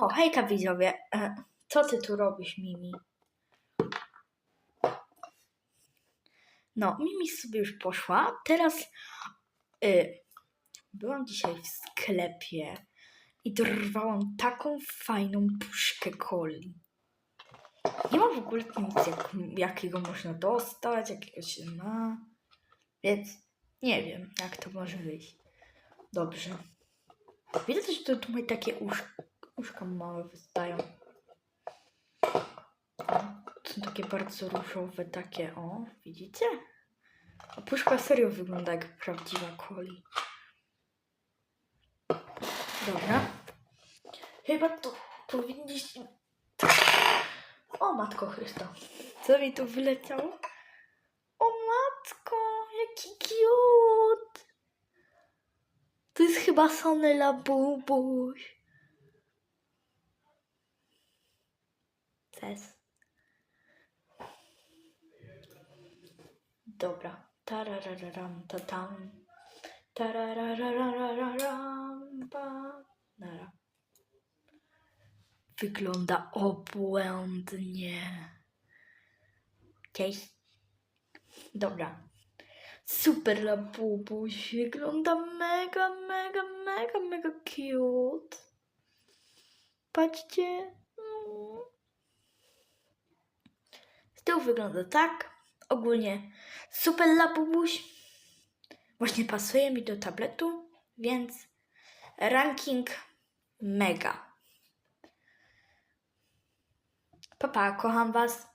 O, hejka widzowie. E, co ty tu robisz, Mimi? No, Mimi sobie już poszła. Teraz y, byłam dzisiaj w sklepie i dorwałam taką fajną puszkę coli. Nie ma w ogóle nic, jak, jakiego można dostać, jakiego się ma. Więc nie wiem, jak to może wyjść. Dobrze. Widzę, że to tutaj takie usz, uszka małe wystają. To są takie bardzo różowe, takie, o, widzicie? A puszka serio wygląda jak prawdziwa coli. Dobra. Chyba tu powinniśmy... O matko Chrysta. Co mi tu wyleciało? O matko, jaki cute. To jest chyba Sonela Bubuś. Ces. Dobra. Tararararam, tatam. Tarararararam, pa. Nara. Wygląda obłędnie. Cześć. Dobra. Super labubuś. Wygląda mega, mega, mega, mega cute. Patrzcie. Z tyłu wygląda tak. Ogólnie super labubuś. Właśnie pasuje mi do tabletu, więc ranking mega. Papa, kocham was.